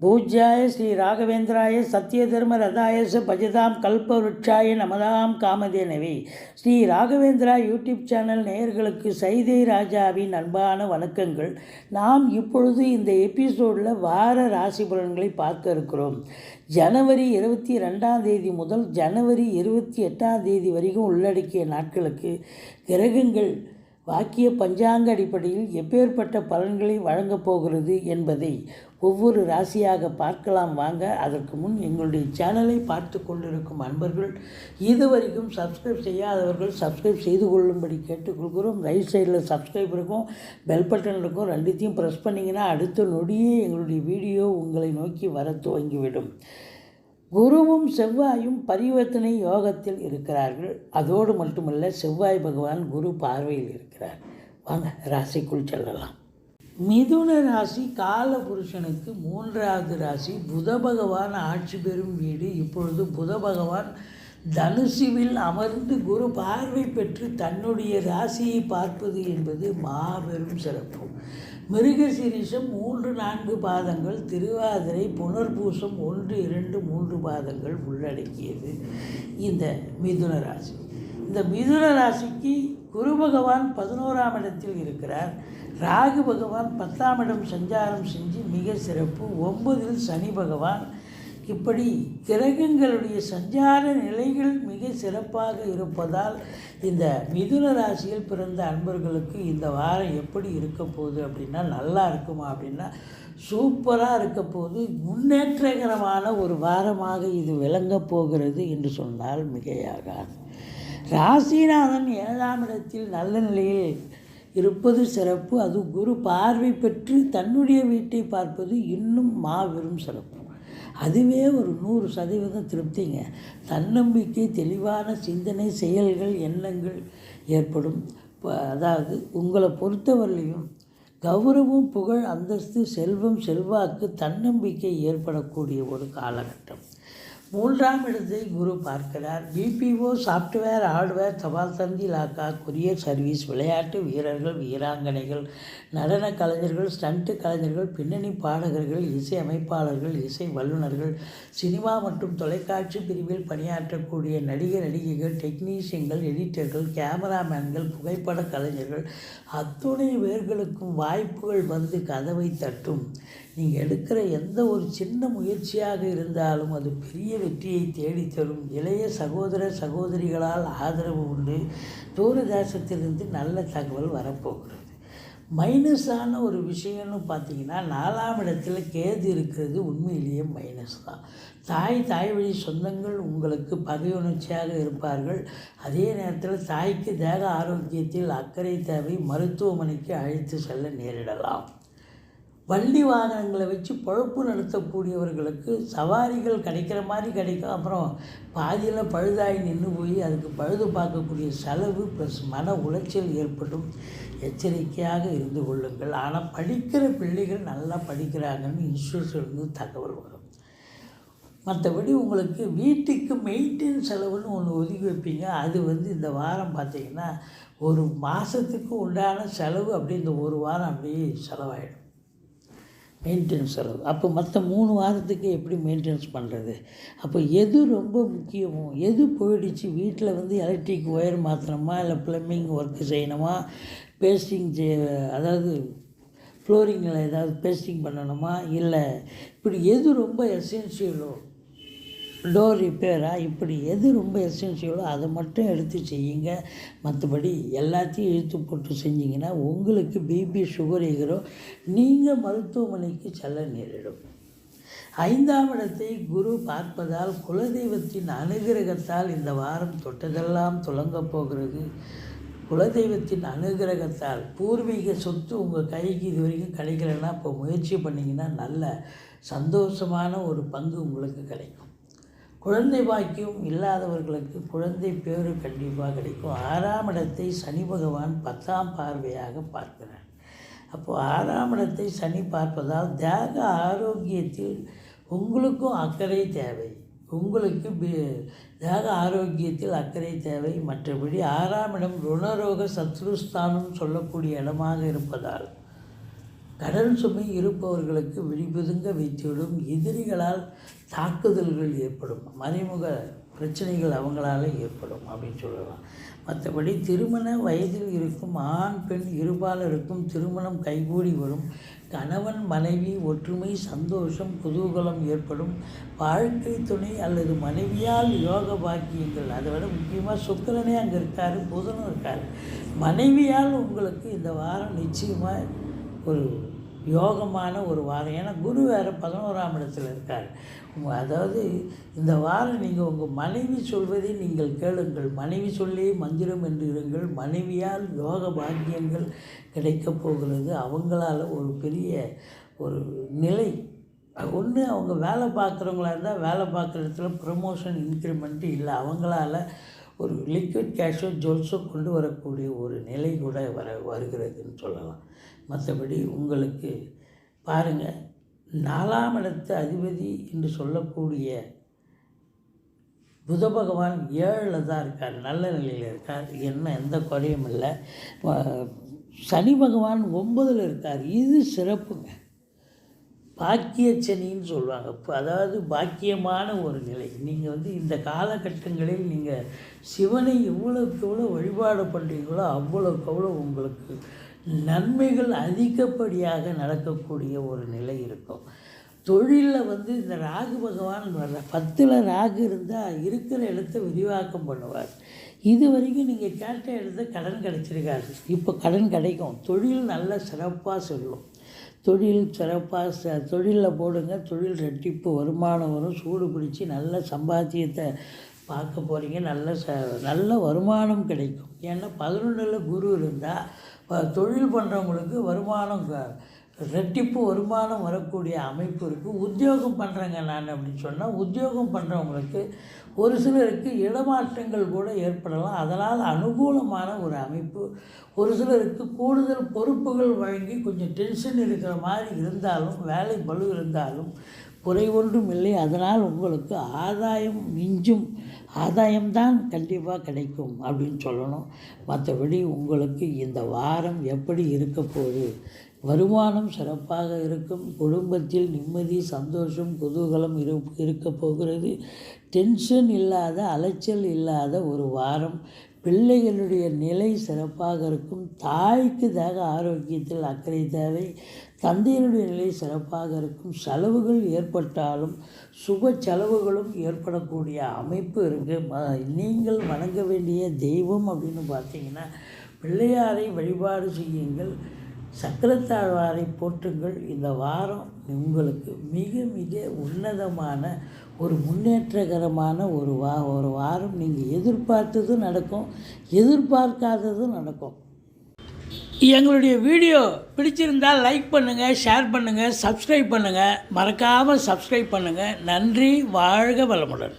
பூஜ்யாய ஸ்ரீ ராகவேந்திராய சத்யதர்ம ரதாயச பஜதாம் கல்பவருட்சாய நமதாம் காமதேனவி. ஸ்ரீ ராகவேந்திரா யூடியூப் சேனல் நேயர்களுக்கு சைதை ராஜாவின் அன்பான வணக்கங்கள். நாம் இப்பொழுது இந்த எபிசோடில் வார ராசி பலன்களை பார்க்க இருக்கிறோம். ஜனவரி இருபத்தி ரெண்டாம் தேதி முதல் ஜனவரி இருபத்தி எட்டாம் தேதி வரைக்கும் உள்ளடக்கிய நாட்களுக்கு கிரகங்கள் வாக்கிய பஞ்சாங்க அடிப்படையில் எப்பேற்பட்ட பலன்களை வழங்கப் போகிறது என்பதை ஒவ்வொரு ராசியாக பார்க்கலாம் வாங்க. அதற்கு முன் எங்களுடைய சேனலை பார்த்து கொண்டிருக்கும் அன்பர்கள் இதுவரைக்கும் சப்ஸ்கிரைப் செய்யாதவர்கள் சப்ஸ்கிரைப் செய்து கொள்ளும்படி கேட்டுக்கொள்கிறோம். ரைட் சைடில் சப்ஸ்கிரைப் இருக்கும் பெல் பட்டன் இருக்கும் ரெண்டுத்தையும் ப்ரெஸ் பண்ணிங்கன்னா அடுத்த நொடியே எங்களுடைய வீடியோ உங்களை நோக்கி வர துவங்கிவிடும். குருவும் செவ்வாயும் பரிவர்த்தனை யோகத்தில் இருக்கிறார்கள். அதோடு மட்டுமல்ல செவ்வாய் பகவான் குரு பார்வையில் இருக்கிறார். வாங்க ராசிக்குள் செல்லலாம். மிதுன ராசி கால புருஷனுக்கு மூன்றாவது ராசி புத பகவான் ஆட்சி பெறும் வீடு. இப்பொழுது புத பகவான் தனுசுவில் அமர்ந்து குரு பார்வை பெற்று தன்னுடைய ராசியை பார்ப்பது என்பது மாபெரும் சிறப்பு. மிருகசிரிஷம் மூன்று நான்கு பாதங்கள் திருவாதிரை புனர்பூசம் ஒன்று இரண்டு மூன்று பாதங்கள் உள்ளடக்கியது இந்த மிதுன ராசி. இந்த மிதுன ராசிக்கு குரு பகவான் பதினோராம் இடத்தில் இருக்கிறார். ராகு பகவான் பத்தாம் இடம் சஞ்சாரம் செஞ்சு மிக சிறப்பு. ஒன்பதில் சனி பகவான். இப்படி கிரகங்களுடைய சஞ்சார நிலைகள் மிக சிறப்பாக இருப்பதால் இந்த மிதுன ராசியில் பிறந்த அன்பர்களுக்கு இந்த வாரம் எப்படி இருக்க போகுது அப்படின்னா நல்லா இருக்குமா அப்படின்னா சூப்பராக இருக்க போது முன்னேற்றகரமான ஒரு வாரமாக இது விளங்கப் போகிறது என்று சொன்னால் மிகையாகாது. ராசிநாதன் ஏழாம் இடத்தில் நல்ல நிலையில் இருப்பது சிறப்பு. அது குரு பார்வை பெற்று தன்னுடைய வீட்டை பார்ப்பது இன்னும் மாபெரும் சிறப்பு. அதுவே ஒரு நூறு சதவீதம் திருப்திங்க. தன்னம்பிக்கை தெளிவான சிந்தனை செயல்கள் எண்ணங்கள் ஏற்படும். ப- அதாவது உங்களை பொறுத்தவரையிலையும் கௌரவம் புகழ் அந்தஸ்து செல்வம் செல்வாக்கு தன்னம்பிக்கை ஏற்படக்கூடிய ஒரு காலகட்டம். மூன்றாம் இடத்தை குரு பார்க்கிறார். பிபிஓ சாஃப்ட்வேர் ஹார்ட்வேர் தபால் தந்தி லாக்கா கொரியர் சர்வீஸ் விளையாட்டு வீரர்கள் வீராங்கனைகள் நடன கலைஞர்கள் ஸ்டண்ட்டு கலைஞர்கள் பின்னணி பாடகர்கள் இசை அமைப்பாளர்கள் இசை வல்லுநர்கள் சினிமா மற்றும் தொலைக்காட்சி பிரிவில் பணியாற்றக்கூடிய நடிகர் நடிகைகள் டெக்னீஷியன்கள் எடிட்டர்கள் கேமராமேன்கள் புகைப்பட கலைஞர்கள் அத்துணை பேர்களுக்கும் வாய்ப்புகள் வந்து கதவை தட்டும். நீங்கள் எடுக்கிற எந்த ஒரு சின்ன முயற்சியாக இருந்தாலும் அது பெரிய வெற்றியை தேடித்தரும் இளைய சகோதர சகோதரிகளால் ஆதரவு உண்டு. தூரதேசத்திலிருந்து நல்ல தகவல் வரப்போகிறது. மைனஸான ஒரு விஷயம்னு பார்த்தீங்கன்னா நாலாம் இடத்துல கேது இருக்கிறது உண்மையிலேயே மைனஸ் தான். தாய் தாய் வழி சொந்தங்கள் உங்களுக்கு பகையுணர்ச்சியாக இருப்பார்கள். அதே நேரத்தில் தாய்க்கு தேக ஆரோக்கியத்தில் அக்கறை தேவை மருத்துவமனைக்கு அழைத்து செல்ல நேரிடலாம். வண்டி வாகனங்களை வச்சு பொழப்பு நடத்தக்கூடியவர்களுக்கு சவாரிகள் கிடைக்கிற மாதிரி கிடைக்கும். அப்புறம் பாதியில் பழுதாகி நின்று போய் அதுக்கு பழுது பார்க்கக்கூடிய செலவு ப்ளஸ் மன உளைச்சல் ஏற்படும். எச்சரிக்கையாக இருந்து கொள்ளுங்கள். ஆனால் படிக்கிற பிள்ளைகள் நல்லா படிக்கிறாங்கன்னு இன்ஸ்டியூஷன்லேருந்து தகவல் வரும். மற்றபடி உங்களுக்கு வீட்டுக்கு மெயின்டெயின் செலவுன்னு ஒன்று ஒதுக்கி வைப்பீங்க. அது வந்து இந்த வாரம் பார்த்திங்கன்னா ஒரு மாதத்துக்கு உண்டான செலவு அப்படியே இந்த ஒரு வாரம் அப்படியே செலவாயிடும். மெயின்டெனன்ஸ் செலவு. அப்போ மற்ற மூணு வாரத்துக்கு எப்படி மெயின்டெனன்ஸ் பண்ணுறது அப்போ எது ரொம்ப முக்கியமோ எது போயிடுச்சு வீட்டில் வந்து எலக்ட்ரிக் ஒயர் மாற்றணுமா இல்லை ப்ளம்பிங் ஒர்க்கு செய்யணுமா? பேஸ்டிங் அதாவது ஃப்ளோரிங்கில் ஏதாவது பேஸ்டிங் பண்ணணுமா? இல்லை இப்படி எது ரொம்ப எசென்ஷியலோ டோர் ரிப்பேராக இப்படி எது ரொம்ப எசென்ஷியலோ அதை மட்டும் எடுத்து செய்யுங்க. மற்றபடி எல்லாத்தையும் இழுத்து போட்டு செஞ்சிங்கன்னா உங்களுக்கு பிபி சுகர் எகிறோ நீங்கள் மருத்துவமனைக்கு செல்ல நேரிடும். ஐந்தாம் இடத்தை குரு பார்ப்பதால் குலதெய்வத்தின் அனுகிரகத்தால் இந்த வாரம் தொட்டதெல்லாம் துலங்கப் போகிறது. குலதெய்வத்தின் அனுகிரகத்தால் பூர்வீக சொத்து உங்கள் கைக்கு இது வரைக்கும் கிடைக்கலன்னா இப்போ முயற்சி பண்ணிங்கன்னா நல்ல சந்தோஷமான ஒரு பங்கு உங்களுக்கு கிடைக்கும். குழந்தை பாக்கியம் இல்லாதவர்களுக்கு குழந்தை பேரு கண்டிப்பாக கிடைக்கும். ஆறாம் இடத்தை சனி பகவான் பத்தாம் பார்வையாக பார்க்கிறார். அப்போது ஆறாம் இடத்தை சனி பார்ப்பதால் தேக ஆரோக்கியத்தில் உங்களுக்கும் அக்கறை தேவை. உங்களுக்கு தேக ஆரோக்கியத்தில் அக்கறை தேவை. மற்றபடி ஆறாம் இடம் ருணரோக சத்ருஸ்தானம் சொல்லக்கூடிய இடமாக இருப்பதால் கடன் சுமை இருப்பவர்களுக்கு விழிபுதுங்க வைத்துவிடும் எதிரிகளால் தாக்குதல்கள் ஏற்படும். மறைமுக பிரச்சனைகள் அவங்களால ஏற்படும் அப்படின்னு சொல்லலாம். மற்றபடி திருமண வயதில் இருக்கும் ஆண் பெண் இருபாலருக்கும் திருமணம் கைகூடி வரும். கணவன் மனைவி ஒற்றுமை சந்தோஷம் குதூகலம் ஏற்படும். வாழ்க்கை துணை அல்லது மனைவியால் யோக பாக்கியங்கள் அதை விட முக்கியமாக சுக்கரனே அங்கே இருக்கார் புதனும் இருக்கார். மனைவியால் உங்களுக்கு இந்த வாரம் நிச்சயமாக ஒரு யோகமான ஒரு வாரம். ஏன்னா குரு வேறு பதினோராம் இடத்துல இருக்கார். அதாவது இந்த வாரம் நீங்கள் உங்கள் மனைவி சொல்வதை நீங்கள் கேளுங்கள். மனைவி சொல்லி மந்திரம் என்று இருங்கள். மனைவியால் யோக பாக்கியங்கள் கிடைக்கப் போகிறது. அவங்களால ஒரு பெரிய ஒரு நிலை. ஒன்று அவங்க வேலை பார்க்குறவங்களா இருந்தால் வேலை பார்க்குற இடத்துல ப்ரமோஷன் இன்க்ரிமெண்ட்டு இல்லை. அவங்களால ஒரு லிக்விட் கேஷோ ஜுவல்ஸோ கொண்டு வரக்கூடிய ஒரு நிலை கூட வர வருகிறதுன்னு சொல்லலாம். மற்றபடி உங்களுக்கு பாருங்கள் நாலாம் இடத்து அதிபதி என்று சொல்லக்கூடிய புத பகவான் ஏழில் தான் இருக்கார் நல்ல நிலையில் இருக்கார். என்ன எந்த குறையும் இல்லை. சனி பகவான் ஒன்பதில் இருக்கார். இது சிறப்புங்க. பாக்கிய சனின்னு சொல்லுவாங்க. இப்போ அதாவது பாக்கியமான ஒரு நிலை. நீங்கள் வந்து இந்த காலகட்டங்களில் நீங்கள் சிவனை எவ்வளோக்கு எவ்வளோ வழிபாடு பண்ணுறீங்களோ அவ்வளோக்கு அவ்வளோ உங்களுக்கு நன்மைகள் அதிகப்படியாக நடக்கக்கூடிய ஒரு நிலை இருக்கும். தொழிலில் வந்து இந்த ராகு பகவான் வர்ற பத்தில் ராகு இருந்தால் இருக்கிற இடத்த விரிவாக்கம் பண்ணுவார். இது வரைக்கும் நீங்கள் கேட்ட இடத்த கடன் கிடச்சிருக்காரு இப்போ கடன் கிடைக்கும். தொழில் நல்ல சிறப்பாக செல்லும். தொழில் சிறப்பாக ச தொழிலில் போடுங்க. தொழில் ரெட்டிப்பு வருமானம் வரும். சூடு பிடிச்சி நல்ல சம்பாத்தியத்தை பார்க்க போகிறீங்க நல்ல ச நல்ல வருமானம் கிடைக்கும். ஏன்னா பதினொன்றில் குரு இருந்தால் தொழில் பண்ணுறவங்களுக்கு வருமானம் க- ரெட்டிப்பு வருமானம் வரக்கூடிய அமைப்பு இருக்குது உத்தியோகம் பண்ணுறேங்க நான் அப்படின்னு சொன்னால் உத்தியோகம் பண்ணுறவங்களுக்கு ஒரு சிலருக்கு இடமாற்றங்கள் கூட ஏற்படலாம். அதனால் அனுகூலமான ஒரு அமைப்பு. ஒரு சிலருக்கு கூடுதல் பொறுப்புகள் வழங்கி கொஞ்சம் டென்ஷன் இருக்கிற மாதிரி இருந்தாலும் வேலை பளு இருந்தாலும் குறை ஒன்றும் இல்லை அதனால் உங்களுக்கு ஆதாயம் மிஞ்சும். ஆதாயம்தான் கண்டிப்பாக கிடைக்கும் அப்படின்னு சொல்லணும். மற்றபடி உங்களுக்கு இந்த வாரம் எப்படி இருக்க போகுது? வருமானம் சிறப்பாக இருக்கும். குடும்பத்தில் நிம்மதி சந்தோஷம் குதூகலம் இரு இருக்க போகிறது. டென்ஷன் இல்லாத அலைச்சல் இல்லாத ஒரு வாரம். பிள்ளைகளுடைய நிலை சிறப்பாக இருக்கும். தாய்க்கு தேக ஆரோக்கியத்தில் அக்கறை தேவை. தந்தையினுடைய நிலை சிறப்பாக இருக்கும். செலவுகள் ஏற்பட்டாலும் சுப செலவுகளும் ஏற்படக்கூடிய அமைப்பு இருக்குது நீங்கள் வணங்க வேண்டிய தெய்வம் அப்படின்னு பார்த்தீங்கன்னா பிள்ளையாரை வழிபாடு செய்யுங்கள். சக்கரத்தாழ்வாரை போற்றுங்கள். இந்த வாரம் உங்களுக்கு மிக மிக உன்னதமான ஒரு முன்னேற்றகரமான ஒரு வா ஒரு வாரம் நீங்கள் எதிர்பார்த்ததும் நடக்கும் எதிர்பார்க்காததும் நடக்கும். எங்களுடைய வீடியோ பிடிச்சிருந்தால் லைக் பண்ணுங்கள் ஷேர் பண்ணுங்கள் சப்ஸ்கிரைப் பண்ணுங்கள் மறக்காமல் சப்ஸ்கிரைப் பண்ணுங்கள் நன்றி வாழ்க வளமுடன்.